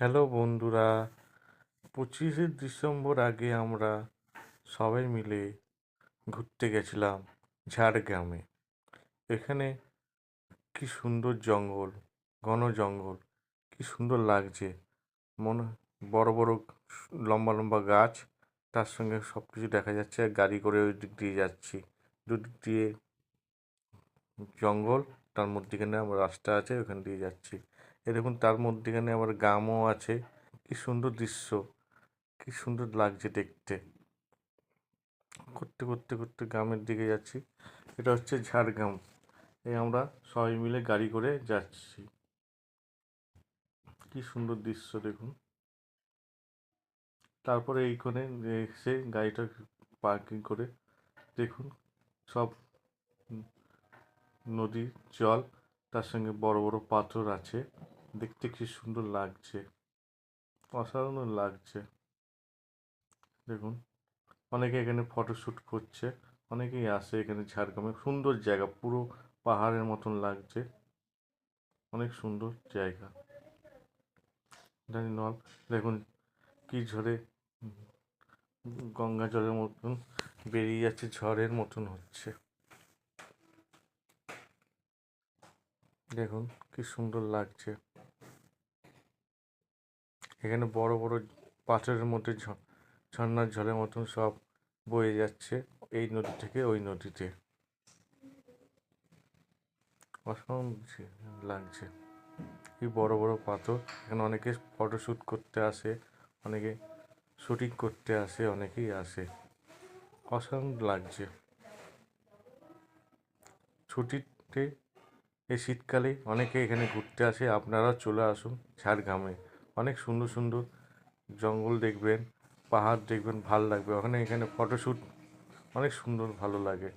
Hello বন্ধুরা, পঁচিশে December আগে আমরা সবাই মিলে ঘুরতে গেছিলাম ঝাড়গ্রামে। এখানে কি সুন্দর জঙ্গল, ঘন জঙ্গল, কি সুন্দর লাগছে। মনে বড় বড় লম্বা লম্বা গাছ, তার সঙ্গে সব কিছু দেখা যাচ্ছে, আর গাড়ি করে ওই দিক দিয়ে যাচ্ছি। দুদিক দিয়ে জঙ্গল তার মধ্যেখানে আবার রাস্তা আছে, ওখান দিয়ে যাচ্ছি। এ দেখুন, তার মধ্যেখানে আবার গ্রামও আছে। কি সুন্দর দৃশ্য, কি সুন্দর লাগছে দেখতে। করতে করতে করতে গ্রামের দিকে যাচ্ছি। এটা হচ্ছে ঝাড়গ্রাম। এই আমরা সবাই মিলে গাড়ি করে যাচ্ছি। কি সুন্দর দৃশ্য, দেখুন। তারপরে এইখানে এসে গাড়িটা পার্কিং করে দেখুন, সব নদীর জল, তার সঙ্গে বড় বড় পাথর আছে। দেখতে কি সুন্দর লাগছে। অসাধারণ লাগছে। দেখুন, অনেকে এখানে ফটোশ্যুট করছে, অনেকেই আসে এখানে ঝাড়গ্রামে। সুন্দর জায়গা, পুরো পাহাড়ের মতন লাগছে। অনেক সুন্দর জায়গা। জানি নল, দেখুন কি ঝরে গঙ্গা জলের মতন বেরিয়ে যাচ্ছে, ঝড়ের মতন হচ্ছে। দেখুন, কি সুন্দর লাগছে। এখানে বড় বড় পাথরের মধ্যে ঝ- ঝর্ণার জলের মতন সব বয়ে যাচ্ছে এই নদী থেকে ওই নদীতে। যে- লাগছে। এই বড় বড় পাথর। এখানে অনেকে ফটোশ্যুট করতে আসে, অনেকে শুটিং করতে আসে, অনেকেই আসে। অসাধারণ লাগছে। ছুটিতে এই শীতকালে অনেকে এখানে ঘুরতে আসে আপনারা চলে আসুন ঝাড়গ্রামে। অনেক সুন্দর সুন্দর জঙ্গল দেখবেন, পাহাড় দেখবেন, ভালো লাগবে। ওখানে এখানে ফটোশ্যুট অনেক সুন্দর, ভালো লাগে।